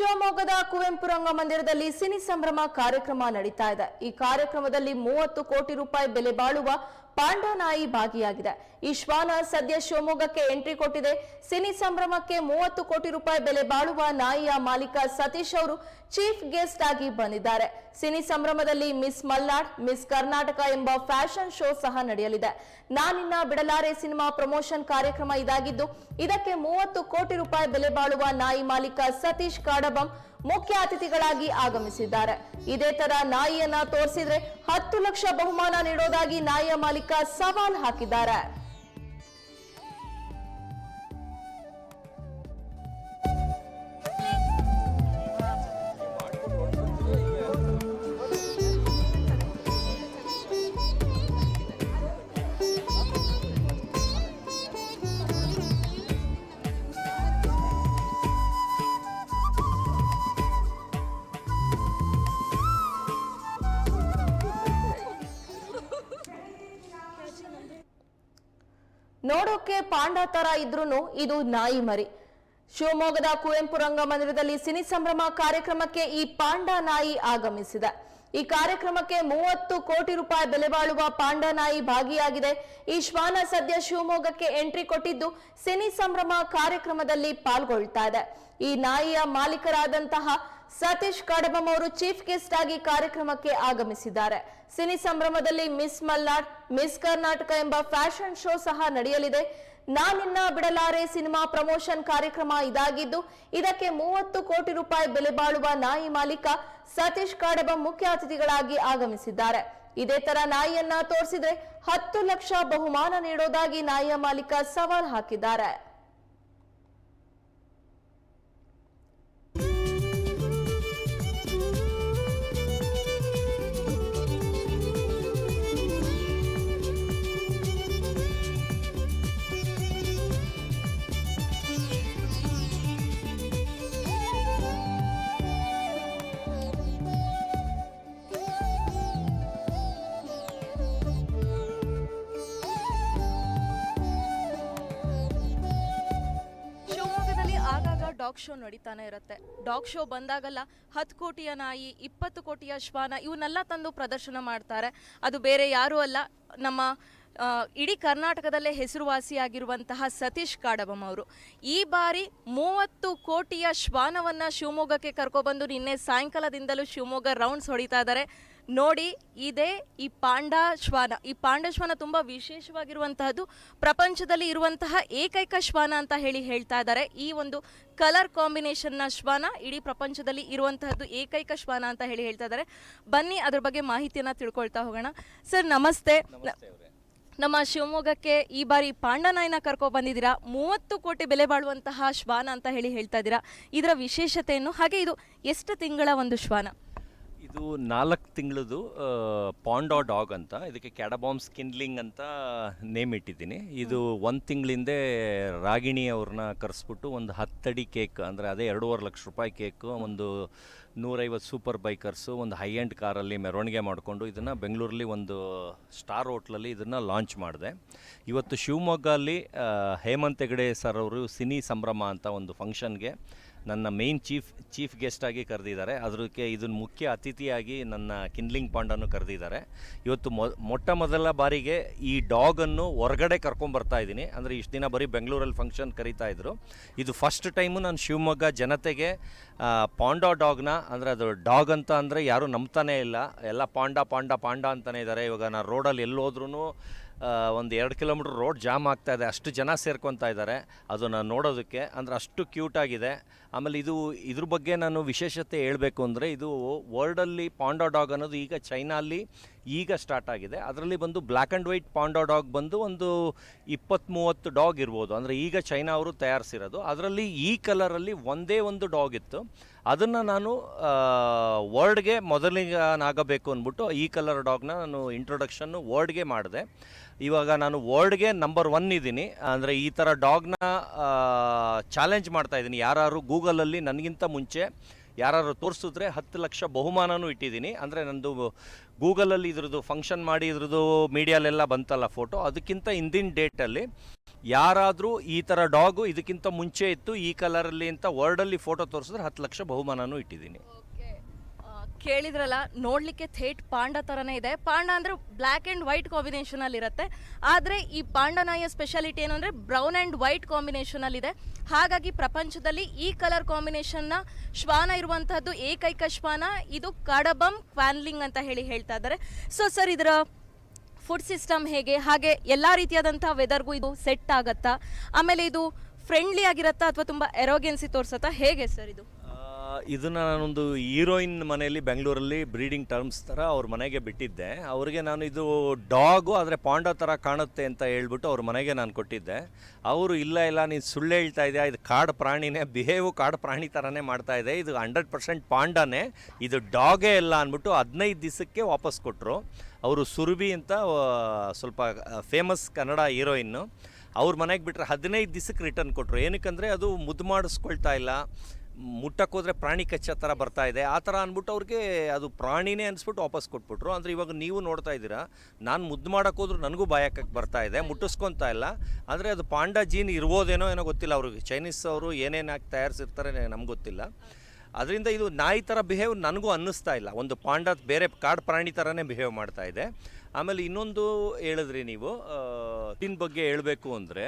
ಶಿವಮೊಗ್ಗದ ಕುವೆಂಪು ರಂಗಮಂದಿರದಲ್ಲಿ ಸಿನಿ ಸಂಭ್ರಮ ಕಾರ್ಯಕ್ರಮ ನಡೀತಾ ಇದೆ. ಈ ಕಾರ್ಯಕ್ರಮದಲ್ಲಿ ಮೂವತ್ತು ಕೋಟಿ ರೂಪಾಯಿ ಬೆಲೆ ಬಾಳುವ ಪಾಂಡನಾಯಿ ಭಾಗಿಯಾಗಿದೆ. ಈ ಶ್ವಾನ ಸದ್ಯ ಶಿವಮೊಗ್ಗಕ್ಕೆ ಎಂಟ್ರಿ ಕೊಟ್ಟಿದೆ. ಸಿನಿ ಸಂಭ್ರಮಕ್ಕೆ ಮೂವತ್ತು ಕೋಟಿ ರೂಪಾಯಿ ಬೆಲೆ ಬಾಳುವ ನಾಯಿಯ ಮಾಲೀಕ ಸತೀಶ್ ಅವರು ಚೀಫ್ ಗೆಸ್ಟ್ ಆಗಿ ಬಂದಿದ್ದಾರೆ. ಸಿನಿ ಸಂಭ್ರಮದಲ್ಲಿ ಮಿಸ್ ಮಲ್ನಾಡ್, ಮಿಸ್ ಕರ್ನಾಟಕ ಎಂಬ ಫ್ಯಾಷನ್ ಶೋ ಸಹ ನಡೆಯಲಿದೆ. ನಾನಿನ್ನ ಬಿಡಲಾರೆ ಸಿನಿಮಾ ಪ್ರಮೋಷನ್ ಕಾರ್ಯಕ್ರಮ ಇದಾಗಿದ್ದು, ಇದಕ್ಕೆ ಮೂವತ್ತು ಕೋಟಿ ರೂಪಾಯಿ ಬೆಲೆ ಬಾಳುವ ನಾಯಿ ಮಾಲೀಕ ಸತೀಶ್ ಕಾಡಬಂ ಮುಖ್ಯ ಅತಿಥಿಗಳಾಗಿ ಆಗಮಿಸಿದ್ದಾರೆ. ಇದೇ ತರ ನಾಯಿಯನ್ನ ತೋರಿಸಿದ್ರೆ ಹತ್ತು ಲಕ್ಷ ಬಹುಮಾನ ನೀಡೋದಾಗಿ ನಾಯಿಯ ಮಾಲೀಕ ಸವಾಲ್ ಹಾಕಿದ್ದಾರೆ. ನೋಡೋಕೆ ಪಾಂಡ ತರ ಇದ್ರೂ ಇದು ನಾಯಿ ಮರಿ. ಶಿವಮೊಗ್ಗದ ಕುವೆಂಪು ರಂಗಮಂದಿರದಲ್ಲಿ ಸಿನಿ ಸಂಭ್ರಮ ಕಾರ್ಯಕ್ರಮಕ್ಕೆ ಈ ಪಾಂಡ ನಾಯಿ ಆಗಮಿಸಿದೆ. ಈ ಕಾರ್ಯಕ್ರಮಕ್ಕೆ ಮೂವತ್ತು ಕೋಟಿ ರೂಪಾಯಿ ಬೆಲೆ ಬಾಳುವ ಪಾಂಡ ನಾಯಿ ಭಾಗಿಯಾಗಿದೆ. ಈ ಶ್ವಾನ ಸದ್ಯ ಶಿವಮೊಗ್ಗಕ್ಕೆ ಎಂಟ್ರಿ ಕೊಟ್ಟಿದ್ದು ಸಿನಿ ಸಂಭ್ರಮ ಕಾರ್ಯಕ್ರಮದಲ್ಲಿ ಪಾಲ್ಗೊಳ್ತಾ ಇದೆ. ಈ ನಾಯಿಯ ಮಾಲೀಕರಾದಂತಹ ಸತೀಶ್ ಕಡಬಂ ಅವರು ಚೀಫ್ ಗೆಸ್ಟ್ ಆಗಿ ಕಾರ್ಯಕ್ರಮಕ್ಕೆ ಆಗಮಿಸಿದ್ದಾರೆ. ಸಿನಿ ಸಂಭ್ರಮದಲ್ಲಿ ಮಿಸ್ ಮಲ್ನಾಡ್, ಮಿಸ್ ಕರ್ನಾಟಕ ಎಂಬ ಫ್ಯಾಷನ್ ಶೋ ಸಹ ನಡೆಯಲಿದೆ. ನಾನಿನ್ನ ಬಿಡಲಾರೆ ಸಿನಿಮಾ ಪ್ರಮೋಷನ್ ಕಾರ್ಯಕ್ರಮ ಇದಾಗಿದ್ದು, ಇದಕ್ಕೆ ಮೂವತ್ತು ಕೋಟಿ ರೂಪಾಯಿ ಬೆಲೆ ಬಾಳುವ ನಾಯಿ ಮಾಲೀಕ ಸತೀಶ್ ಕಾಡಬಂ ಮುಖ್ಯ ಅತಿಥಿಗಳಾಗಿ ಆಗಮಿಸಿದ್ದಾರೆ. ಇದೇ ತರ ನಾಯಿಯನ್ನ ತೋರಿಸಿದ್ರೆ ಹತ್ತು ಲಕ್ಷ ಬಹುಮಾನ ನೀಡೋದಾಗಿ ನಾಯಿಯ ಮಾಲೀಕ ಸವಾಲ್ ಹಾಕಿದ್ದಾರೆ. ಡಾಗ್ ಶೋ ನಡೀತಾನೆ ಇರುತ್ತೆ. ಡಾಗ್ ಶೋ ಬಂದಾಗಲ್ಲ ಹತ್ತು ಕೋಟಿಯ ನಾಯಿ, ಇಪ್ಪತ್ತು ಕೋಟಿಯ ಶ್ವಾನ ಇವನ್ನೆಲ್ಲ ತಂದು ಪ್ರದರ್ಶನ ಮಾಡ್ತಾರೆ. ಅದು ಬೇರೆ ಯಾರೂ ಅಲ್ಲ, ನಮ್ಮ ಇಡೀ ಕರ್ನಾಟಕದಲ್ಲೇ ಹೆಸರುವಾಸಿಯಾಗಿರುವಂತಹ ಸತೀಶ್ ಕಾಡಬಂ ಅವರು. ಈ ಬಾರಿ ಮೂವತ್ತು ಕೋಟಿಯ ಶ್ವಾನವನ್ನ ಶಿವಮೊಗ್ಗಕ್ಕೆ ಕರ್ಕೊಬಂದು ನಿನ್ನೆ ಸಾಯಂಕಾಲದಿಂದಲೂ ಶಿವಮೊಗ್ಗ ರೌಂಡ್ಸ್ ಹೊಡಿತಾ ಇದ್ದಾರೆ. ನೋಡಿ ಇದೇ ಈ ಪಾಂಡ ಶ್ವಾನ ಈ ಪಾಂಡ ಶ್ವಾನ ತುಂಬ ವಿಶೇಷವಾಗಿರುವಂತಹದ್ದು ಪ್ರಪಂಚದಲ್ಲಿ ಇರುವಂತಹ ಏಕೈಕ ಶ್ವಾನ ಅಂತ ಹೇಳಿ ಹೇಳ್ತಾ ಇದ್ದಾರೆ. ಈ ಒಂದು ಕಲರ್ ಕಾಂಬಿನೇಷನ್ನ ಶ್ವಾನ ಇಡೀ ಪ್ರಪಂಚದಲ್ಲಿ ಇರುವಂತಹದ್ದು ಏಕೈಕ ಶ್ವಾನ ಅಂತ ಹೇಳಿ ಹೇಳ್ತಾ ಇದ್ದಾರೆ. ಬನ್ನಿ ಅದ್ರ ಬಗ್ಗೆ ಮಾಹಿತಿಯನ್ನ ತಿಳ್ಕೊಳ್ತಾ ಹೋಗೋಣ. ಸರ್ ನಮಸ್ತೆ. ನಮ್ಮ ಶಿವಮೊಗ್ಗಕ್ಕೆ ಈ ಬಾರಿ ಪಾಂಡನಾಯಿನ ಕರ್ಕೊ ಬಂದಿದ್ದೀರಾ? ಮೂವತ್ತು ಕೋಟಿ ಬೆಲೆ ಬಾಳುವಂತಹ ಶ್ವಾನ ಅಂತ ಹೇಳಿ ಹೇಳ್ತಾ ಇದ್ದೀರಾ. ಇದರ ವಿಶೇಷತೆಯನ್ನು ಹಾಗೆ ಇದು ಎಷ್ಟು ತಿಂಗಳ ಒಂದು ಶ್ವಾನ? ಇದು ನಾಲ್ಕು ತಿಂಗಳದು ಪಾಂಡಾ ಡಾಗ್ ಅಂತ ಇದಕ್ಕೆ ಕ್ಯಾಡಬಾಮ್ ಸ್ಕಿನ್ಲಿಂಗ್ ಅಂತ ನೇಮ್ ಇಟ್ಟಿದ್ದೀನಿ. ಇದು ಒಂದು ತಿಂಗಳಿಂದೆ ರಾಗಿಣಿ ಅವ್ರನ್ನ ಕರೆಸ್ಬಿಟ್ಟು ಒಂದು ಹತ್ತಡಿ ಕೇಕ್ ಅಂದರೆ ಅದೇ ಎರಡೂವರೆ ಲಕ್ಷ ರೂಪಾಯಿ ಕೇಕು ಒಂದು ನೂರೈವತ್ತು ಸೂಪರ್ ಬೈಕರ್ಸು ಒಂದು ಹೈ ಎಂಡ್ ಕಾರಲ್ಲಿ ಮೆರವಣಿಗೆ ಮಾಡಿಕೊಂಡು ಇದನ್ನು ಬೆಂಗಳೂರಲ್ಲಿ ಒಂದು ಸ್ಟಾರ್ ಹೋಟ್ಲಲ್ಲಿ ಇದನ್ನು ಲಾಂಚ್ ಮಾಡಿದೆ. ಇವತ್ತು ಶಿವಮೊಗ್ಗಲ್ಲಿ ಅಲ್ಲಿ ಹೇಮಂತ್ ಹೆಗಡೆ ಸರ್ ಅವರು ಸಿನಿ ಸಂಭ್ರಮ ಅಂತ ಒಂದು ಫಂಕ್ಷನ್ಗೆ ನನ್ನ ಮೇನ್ ಚೀಫ್ ಚೀಫ್ ಗೆಸ್ಟಾಗಿ ಕರೆದಿದ್ದಾರೆ. ಅದಕ್ಕೆ ಇದನ್ನು ಮುಖ್ಯ ಅತಿಥಿಯಾಗಿ ನನ್ನ ಕಿನ್ಲಿಂಗ್ ಪಾಂಡನ್ನು ಕರೆದಿದ್ದಾರೆ. ಇವತ್ತು ಮೊಟ್ಟ ಮೊದಲ ಬಾರಿಗೆ ಈ ಡಾಗನ್ನು ಹೊರಗಡೆ ಕರ್ಕೊಂಬರ್ತಾ ಇದ್ದೀನಿ. ಅಂದರೆ ಇಷ್ಟು ದಿನ ಬರೀ ಬೆಂಗಳೂರಲ್ಲಿ ಫಂಕ್ಷನ್ ಕರೀತಾ ಇದ್ರು. ಇದು ಫಸ್ಟ್ ಟೈಮು ನಾನು ಶಿವಮೊಗ್ಗ ಜನತೆಗೆ ಪಾಂಡಾ ಡಾಗ್ನ ಅಂದರೆ ಅದು ಡಾಗ್ ಅಂತ ಅಂದರೆ ಯಾರೂ ನಂಬ್ತಾನೇ ಇಲ್ಲ. ಎಲ್ಲ ಪಾಂಡ ಪಾಂಡ ಪಾಂಡ ಅಂತಲೇ ಇದ್ದಾರೆ ಇವಾಗ ನಾನು ರೋಡಲ್ಲಿ ಎಲ್ಲೋದ್ರೂ ಒಂದು ಎರಡು ಕಿಲೋಮೀಟ್ರ್ ರೋಡ್ ಜಾಮ್ ಆಗ್ತಾ ಇದೆ. ಅಷ್ಟು ಜನ ಸೇರ್ಕೊತಾ ಇದ್ದಾರೆ ಅದನ್ನು ನೋಡೋದಕ್ಕೆ, ಅಂದರೆ ಅಷ್ಟು ಕ್ಯೂಟಾಗಿದೆ ಆಮೇಲೆ ಇದು ಇದ್ರ ಬಗ್ಗೆ ನಾನು ವಿಶೇಷತೆ ಹೇಳಬೇಕು ಅಂದರೆ ಇದು ವರ್ಲ್ಡಲ್ಲಿ ಪಾಂಡಾ ಡಾಗ್ ಅನ್ನೋದು ಈಗ ಚೈನಲ್ಲಿ ಈಗ ಸ್ಟಾರ್ಟ್ ಆಗಿದೆ. ಅದರಲ್ಲಿ ಬಂದು black and white panda dog ಬಂದು ಒಂದು ಇಪ್ಪತ್ತ್ ಮೂವತ್ತು ಡಾಗ್ ಇರ್ಬೋದು. ಅಂದರೆ ಈಗ ಚೈನಾ ಅವರು ತಯಾರಿಸಿರೋದು. ಅದರಲ್ಲಿ ಈ ಕಲರಲ್ಲಿ ಒಂದೇ ಒಂದು ಡಾಗ್ ಇತ್ತು. ಅದನ್ನು ನಾನು ವರ್ಡ್ಗೆ ಮೊದಲಿಗನಾಗಬೇಕು ಅಂದ್ಬಿಟ್ಟು ಈ ಕಲರ್ ಡಾಗ್ನ ನಾನು ಇಂಟ್ರೊಡಕ್ಷನ್ನು ವರ್ಡ್ಗೆ ಮಾಡಿದೆ. ಇವಾಗ ನಾನು ವರ್ಲ್ಡ್ಗೆ ನಂಬರ್ ಒನ್ ಇದ್ದೀನಿ. ಅಂದರೆ ಈ ಥರ ಡಾಗ್ನ ಚಾಲೆಂಜ್ ಮಾಡ್ತಾ ಇದ್ದೀನಿ. ಯಾರು ಗೂಗಲಲ್ಲಿ ನನಗಿಂತ ಮುಂಚೆ ಯಾರು ತೋರಿಸಿದ್ರೆ ಹತ್ತು ಲಕ್ಷ ಬಹುಮಾನನೂ ಇಟ್ಟಿದ್ದೀನಿ. ಅಂದರೆ ನಂದು ಗೂಗಲಲ್ಲಿ ಇದ್ರದ್ದು ಫಂಕ್ಷನ್ ಮಾಡಿ ಇದ್ರದ್ದು ಮೀಡಿಯಾಲೆಲ್ಲ ಬಂತಲ್ಲ ಫೋಟೋ ಅದಕ್ಕಿಂತ ಹಿಂದಿನ ಡೇಟಲ್ಲಿ ಯಾರಾದರೂ ಈ ಥರ ಡಾಗು ಇದಕ್ಕಿಂತ ಮುಂಚೆ ಇತ್ತು, ಈ ಕಲರಲ್ಲಿ ಅಂತ ವರ್ಡಲ್ಲಿ ಫೋಟೋ ತೋರಿಸಿದ್ರೆ ಹತ್ತು ಲಕ್ಷ ಬಹುಮಾನನೂ ಇಟ್ಟಿದ್ದೀನಿ. ಕೇಳಿದ್ರಲ್ಲ, ನೋಡ್ಲಿಕ್ಕೆ ಥೇಟ್ ಪಾಂಡ ತರನೇ ಇದೆ. ಪಾಂಡ ಅಂದ್ರೆ ಬ್ಲ್ಯಾಕ್ ಆ್ಯಂಡ್ ವೈಟ್ ಕಾಂಬಿನೇಷನ್ ಅಲ್ಲಿ ಇರುತ್ತೆ. ಆದ್ರೆ ಈ ಪಾಂಡ ನಾಯಿಯ ಸ್ಪೆಷಾಲಿಟಿ ಏನು ಅಂದ್ರೆ ಬ್ರೌನ್ ಅಂಡ್ ವೈಟ್ ಕಾಂಬಿನೇಷನ್ ಅಲ್ಲಿ ಇದೆ. ಹಾಗಾಗಿ ಪ್ರಪಂಚದಲ್ಲಿ ಈ ಕಲರ್ ಕಾಂಬಿನೇಷನ್ನ ಶ್ವಾನ ಇರುವಂತಹದ್ದು ಏಕೈಕ ಶ್ವಾನ, ಇದು ಕಡಬಂ ಕ್ವಾನ್ಲಿಂಗ್ ಅಂತ ಹೇಳಿ ಹೇಳ್ತಾ ಇದ್ದಾರೆ. ಸೊ ಸರ್ ಇದರ ಫುಡ್ ಸಿಸ್ಟಮ್ ಹೇಗೆ? ಹಾಗೆ ಎಲ್ಲ ರೀತಿಯಾದಂಥ ವೆದರ್ಗೂ ಇದು ಸೆಟ್ ಆಗತ್ತಾ? ಆಮೇಲೆ ಇದು ಫ್ರೆಂಡ್ಲಿ ಆಗಿರತ್ತಾ ಅಥವಾ ತುಂಬ ಎರೋಗೆನ್ಸಿ ತೋರಿಸುತ್ತಾ? ಹೇಗೆ ಸರ್ ಇದು? ಇದನ್ನ ನಾನೊಂದು ಹೀರೋಯಿನ್ ಮನೆಯಲ್ಲಿ ಬೆಂಗಳೂರಲ್ಲಿ ಬ್ರೀಡಿಂಗ್ ಟರ್ಮ್ಸ್ ಥರ ಅವ್ರ ಮನೆಗೆ ಬಿಟ್ಟಿದ್ದೆ. ಅವ್ರಿಗೆ ನಾನು ಇದು ಡಾಗು ಆದರೆ ಪಾಂಡ ಥರ ಕಾಣುತ್ತೆ ಅಂತ ಹೇಳ್ಬಿಟ್ಟು ಅವ್ರ ಮನೆಗೆ ನಾನು ಕೊಟ್ಟಿದ್ದೆ. ಅವರು, ಇಲ್ಲ ಇಲ್ಲ, ನೀನು ಸುಳ್ಳು ಹೇಳ್ತಾ ಇದೆಯಾ? ಇದು ಕಾಡು ಪ್ರಾಣಿನೇ ಬಿಹೇವು ಕಾಡು ಪ್ರಾಣಿ ಥರನೇ ಮಾಡ್ತಾ ಇದೆ. ಇದು ಹಂಡ್ರೆಡ್ ಪರ್ಸೆಂಟ್ ಪಾಂಡನೇ. ಇದು ಡಾಗೇ ಇಲ್ಲ ಅಂದ್ಬಿಟ್ಟು ಹದಿನೈದು ದಿವಸಕ್ಕೆ ವಾಪಸ್ ಕೊಟ್ಟರು ಅವರು ಸುರಭಿ ಅಂತ ಸ್ವಲ್ಪ ಫೇಮಸ್ ಕನ್ನಡ ಹೀರೋಯಿನ್ನು. ಅವ್ರ ಮನೆಗೆ ಬಿಟ್ಟರೆ ಹದಿನೈದು ದಿವಸಕ್ಕೆ ರಿಟರ್ನ್ ಕೊಟ್ಟರು ಏನಕ್ಕಂದರೆ ಅದು ಮುದ್ದು ಮಾಡಿಸ್ಕೊಳ್ತಾ ಇಲ್ಲ. ಮುಟ್ಟಕ್ಕೆ ಹೋದ್ರೆ ಪ್ರಾಣಿ ಕಚ್ಚ ಥರ ಬರ್ತಾ ಇದೆ. ಆ ಥರ ಅಂದ್ಬಿಟ್ಟು ಅವ್ರಿಗೆ ಅದು ಪ್ರಾಣಿನೇ ಅನ್ಸ್ಬಿಟ್ಟು ವಾಪಸ್ ಕೊಟ್ಬಿಟ್ರು. ಅಂದರೆ ಇವಾಗ ನೀವು ನೋಡ್ತಾ ಇದ್ದೀರಾ, ನಾನು ಮುದ್ದು ಮಾಡೋಕ್ಕೋದ್ರು ನನಗೂ ಬಾಯಕಕ್ಕೆ ಬರ್ತಾ ಇದೆ, ಮುಟ್ಟಿಸ್ಕೊತಾ ಇಲ್ಲ. ಆದರೆ ಅದು ಪಾಂಡ ಜೀನ್ ಇರ್ಬೋದೇನೋ ಏನೋ ಗೊತ್ತಿಲ್ಲ ಅವ್ರಿಗೆ. ಚೈನೀಸ್ ಅವರು ಏನೇನು ಹಾಕಿ ತಯಾರಿಸಿರ್ತಾರೆ ನಮ್ಗೆ ಗೊತ್ತಿಲ್ಲ. ಅದರಿಂದ ಇದು ನಾಯಿ ಥರ ಬಿಹೇವ್ ನನಗೂ ಅನ್ನಿಸ್ತಾ ಇಲ್ಲ. ಒಂದು ಪಾಂಡ ಬೇರೆ ಕಾಡು ಪ್ರಾಣಿ ಥರನೇ ಬಿಹೇವ್ ಮಾಡ್ತಾ ಇದೆ. ಆಮೇಲೆ ಇನ್ನೊಂದು ಹೇಳಿದ್ರಿ ನೀವು ತಿನ್ ಬಗ್ಗೆ ಹೇಳಬೇಕು ಅಂದರೆ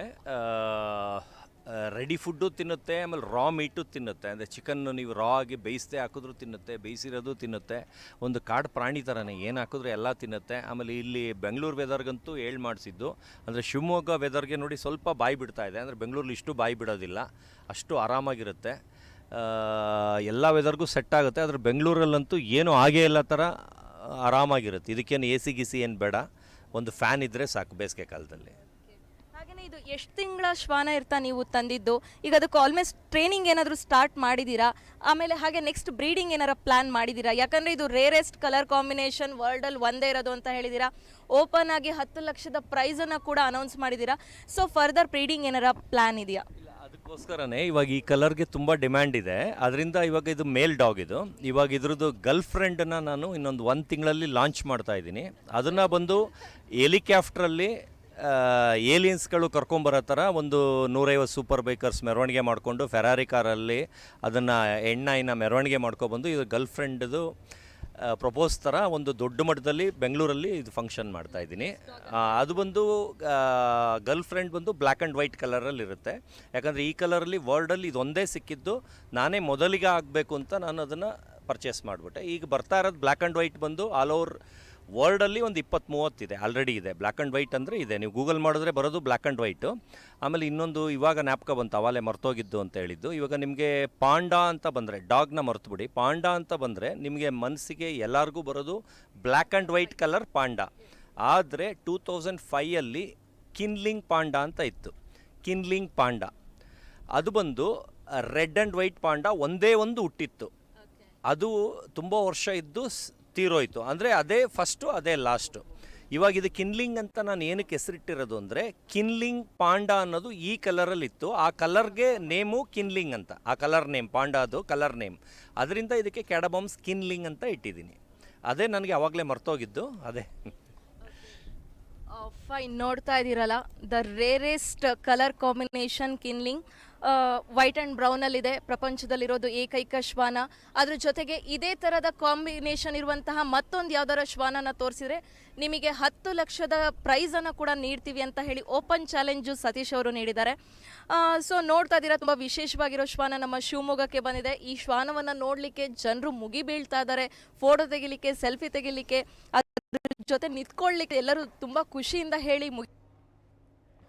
ರೆಡಿ ಫುಡ್ಡು ತಿನ್ನುತ್ತೆ, ಆಮೇಲೆ ರಾ ಮೀಟು ತಿನ್ನುತ್ತೆ. ಅಂದರೆ ಚಿಕನ್ನು ನೀವು ರಾ ಆಗಿ ಬೇಯಿಸ್ದೆ ಹಾಕಿದ್ರು ತಿನ್ನುತ್ತೆ, ಬೇಯಿಸಿರೋದು ತಿನ್ನುತ್ತೆ. ಒಂದು ಕಾಡು ಪ್ರಾಣಿ ಥರನೇ ಏನು ಹಾಕಿದ್ರು ಎಲ್ಲ ತಿನ್ನುತ್ತೆ. ಆಮೇಲೆ ಇಲ್ಲಿ ಬೆಂಗಳೂರು ವೆದರ್ಗಂತೂ ಹೇಳಿ ಮಾಡಿಸಿದ್ದು. ಅಂದರೆ ಶಿವಮೊಗ್ಗ ವೆದರ್ಗೆ ನೋಡಿ ಸ್ವಲ್ಪ ಬಾಯಿ ಬಿಡ್ತಾ ಇದೆ. ಅಂದರೆ ಬೆಂಗಳೂರಲ್ಲಿ ಇಷ್ಟು ಬಾಯಿ ಬಿಡೋದಿಲ್ಲ. ಅಷ್ಟು ಆರಾಮಾಗಿರುತ್ತೆ. ಎಲ್ಲ ವೆದರ್ಗೂ ಸೆಟ್ ಆಗುತ್ತೆ. ಆದರೆ ಬೆಂಗಳೂರಲ್ಲಂತೂ ಏನೂ ಹಾಗೇ ಇಲ್ಲ ಥರ ಆರಾಮಾಗಿರುತ್ತೆ. ಇದಕ್ಕೇನು ಎ ಸಿ ಗಿಸಿ ಏನು ಬೇಡ. ಒಂದು ಫ್ಯಾನ್ ಇದ್ದರೆ ಸಾಕು ಬೇಸಿಗೆ ಕಾಲದಲ್ಲಿ. ಇದು ಎಷ್ಟು ತಿಂಗಳ ಶ್ವಾನ ಇರ್ತಾ ನೀವು ತಂದಿದ್ದು? ಈಗ ಅದಕ್ಕೆ ಆಲ್ಮೋಸ್ಟ್ ಟ್ರೈನಿಂಗ್ ಏನಾದರೂ ಸ್ಟಾರ್ಟ್ ಮಾಡಿದ್ದೀರಾ ಆಮೇಲೆ ಹಾಗೆ ನೆಕ್ಸ್ಟ್ ಬ್ರೀಡಿಂಗ್ ಏನಾರ ಪ್ಲಾನ್ ಮಾಡಿದ್ದೀರಾ ಯಾಕಂದರೆ ಇದು ರೇರೆಸ್ಟ್ ಕಲರ್ ಕಾಂಬಿನೇಷನ್ ವರ್ಲ್ಡಲ್ಲಿ ಒಂದೇ ಇರೋದು ಅಂತ ಹೇಳಿದ್ದೀರಾ ಓಪನ್ ಆಗಿ ಹತ್ತು ಲಕ್ಷದ ಪ್ರೈಸನ್ನು ಕೂಡ ಅನೌನ್ಸ್ ಮಾಡಿದ್ದೀರಾ ಸೊ ಫರ್ದರ್ ಬ್ರೀಡಿಂಗ್ ಏನಾರ ಪ್ಲಾನ್ ಇದೆಯಾ? ಅದಕ್ಕೋಸ್ಕರನೇ ಇವಾಗ ಈ ಕಲರ್ಗೆ ತುಂಬ ಡಿಮ್ಯಾಂಡ್ ಇದೆ. ಅದರಿಂದ ಇವಾಗ ಇದು ಮೇಲ್ ಡಾಗ್ ಇದು. ಇವಾಗ ಇದ್ರದ್ದು ಗರ್ಲ್ ಫ್ರೆಂಡನ್ನು ನಾನು ಇನ್ನೊಂದು ಒಂದು ತಿಂಗಳಲ್ಲಿ ಲಾಂಚ್ ಮಾಡ್ತಾ ಇದ್ದೀನಿ. ಅದನ್ನು ಬಂದು ಹೆಲಿಕ್ಯಾಫ್ಟ್ರಲ್ಲಿ ಏಲಿಯನ್ಸ್ಗಳು ಕರ್ಕೊಂಬರೋ ಥರ ಒಂದು ನೂರೈವತ್ತು ಸೂಪರ್ ಬೈಕರ್ಸ್ ಮೆರವಣಿಗೆ ಮಾಡಿಕೊಂಡು ಫೆರಾರಿ ಕಾರಲ್ಲಿ ಅದನ್ನು ಎಣ್ಣೆನ ಮೆರವಣಿಗೆ ಮಾಡ್ಕೊಬಂದು ಇದು ಗರ್ಲ್ ಫ್ರೆಂಡ್ದು ಪ್ರಪೋಸ್ ಥರ ಒಂದು ದೊಡ್ಡ ಮಟ್ಟದಲ್ಲಿ ಬೆಂಗಳೂರಲ್ಲಿ ಇದು ಫಂಕ್ಷನ್ ಮಾಡ್ತಾ ಇದ್ದೀನಿ. ಅದು ಬಂದು ಗರ್ಲ್ ಫ್ರೆಂಡ್ ಬಂದು ಬ್ಲ್ಯಾಕ್ ಆ್ಯಂಡ್ ವೈಟ್ ಕಲರಲ್ಲಿ ಇರುತ್ತೆ. ಯಾಕಂದರೆ ಈ ಕಲರಲ್ಲಿ ವರ್ಲ್ಡಲ್ಲಿ ಇದೊಂದೇ ಸಿಕ್ಕಿದ್ದು, ನಾನೇ ಮೊದಲಿಗೆ ಆಗಬೇಕು ಅಂತ ನಾನು ಅದನ್ನು ಪರ್ಚೇಸ್ ಮಾಡಿಬಿಟ್ಟೆ. ಈಗ ಬರ್ತಾ ಇರೋದು ಬ್ಲ್ಯಾಕ್ ಆ್ಯಂಡ್ ವೈಟ್ ಬಂದು ಆಲ್ ಓವರ್ ವರ್ಲ್ಡಲ್ಲಿ ಒಂದು ಇಪ್ಪತ್ತು ಮೂವತ್ತಿದೆ ಆಲ್ರೆಡಿ ಇದೆ. ಬ್ಲ್ಯಾಕ್ ಆ್ಯಂಡ್ ವೈಟ್ ಅಂದರೆ ಇದೆ. ನೀವು ಗೂಗಲ್ ಮಾಡಿದ್ರೆ ಬರೋದು ಬ್ಲ್ಯಾಕ್ ಆ್ಯಂಡ್ ವೈಟು ಆಮೇಲೆ ಇನ್ನೊಂದು ಇವಾಗ ಜ್ಞಾಪಕ ಬಂತು ಅವಾಲೆ ಮರ್ತೋಗಿದ್ದು ಅಂತ ಹೇಳಿದ್ದು. ಇವಾಗ ನಿಮಗೆ ಪಾಂಡಾ ಅಂತ ಬಂದರೆ ಡಾಗ್ನ ಮರ್ತುಬಿಡಿ. ಪಾಂಡಾ ಅಂತ ಬಂದರೆ ನಿಮಗೆ ಮನಸ್ಸಿಗೆ ಎಲ್ಲರಿಗೂ ಬರೋದು black and white colour panda. ಆದರೆ ಟೂ ತೌಸಂಡ್ ಫೈಯಲ್ಲಿ ಕಿನ್ಲಿಂಗ್ ಪಾಂಡಾ ಅಂತ ಇತ್ತು. Qinling panda. ಅದು ಬಂದು ರೆಡ್ ಆ್ಯಂಡ್ ವೈಟ್ ಪಾಂಡಾ ಒಂದೇ ಒಂದು ಹುಟ್ಟಿತ್ತು. ಅದು ತುಂಬ ವರ್ಷ ಇದ್ದು ಸ್- ತೀರೋಯ್ತು. ಅಂದರೆ ಅದೇ ಫಸ್ಟು ಅದೇ ಲಾಸ್ಟು ಇವಾಗ ಇದು ಕಿನ್ಲಿಂಗ್ ಅಂತ ನಾನು ಏನಕ್ಕೆ ಹೆಸರಿಟ್ಟಿರೋದು ಅಂದರೆ ಕಿನ್ಲಿಂಗ್ ಪಾಂಡ ಅನ್ನೋದು ಈ ಕಲರಲ್ಲಿ ಇತ್ತು ಆ ಕಲರ್ಗೆ ನೇಮು ಕಿನ್ಲಿಂಗ್ ಅಂತ. ಆ ಕಲರ್ ನೇಮ್ ಪಾಂಡ ಅದು ಕಲರ್ ನೇಮ್ ಅದರಿಂದ ಇದಕ್ಕೆ ಕ್ಯಾಡಬಮ್ಸ್ ಕಿನ್ಲಿಂಗ್ ಅಂತ ಇಟ್ಟಿದ್ದೀನಿ. ಅದೇ ನನಗೆ ಅವಾಗಲೇ ಮರ್ತೋಗಿದ್ದು. ಅದೇ. ಫೈನ್ ನೋಡ್ತಾ ಇದ್ದೀರಲ್ಲ. The rarest colour combination Kinling white and ಬ್ರೌನಲ್ಲಿದೆ ಪ್ರಪಂಚದಲ್ಲಿರೋದು ಏಕೈಕ ಶ್ವಾನ. ಅದ್ರ ಜೊತೆಗೆ ಇದೇ ಥರದ ಕಾಂಬಿನೇಷನ್ ಇರುವಂತಹ ಮತ್ತೊಂದು ಯಾವ್ದಾರ ಶ್ವಾನನ ತೋರಿಸಿದ್ರೆ ನಿಮಗೆ ಹತ್ತು ಲಕ್ಷದ ಪ್ರೈಸನ್ನು ಕೂಡ ನೀಡ್ತೀವಿ ಅಂತ ಹೇಳಿ ಓಪನ್ ಚಾಲೆಂಜು ಸತೀಶ್ ಅವರು ನೀಡಿದ್ದಾರೆ. ಸೊ ನೋಡ್ತಾ ಇದ್ದೀರಾ, ತುಂಬ ವಿಶೇಷವಾಗಿರೋ ಶ್ವಾನ ನಮ್ಮ ಶಿವಮೊಗ್ಗಕ್ಕೆ ಬಂದಿದೆ. ಈ ಶ್ವಾನವನ್ನು ನೋಡಲಿಕ್ಕೆ ಜನರು ಮುಗಿ ಬೀಳ್ತಾ ಇದ್ದಾರೆ. ಫೋಟೋ ತೆಗಿಲಿಕ್ಕೆ ಸೆಲ್ಫಿ ತೆಗಿಲಿಕ್ಕೆ. ಅದ್ರ ಜೊತೆ ನಿಂತ್ಕೊಳ್ಳಿಕ್ಕೆ ಎಲ್ಲರೂ ತುಂಬ ಖುಷಿಯಿಂದ ಹೇಳಿ ಮುಗಿ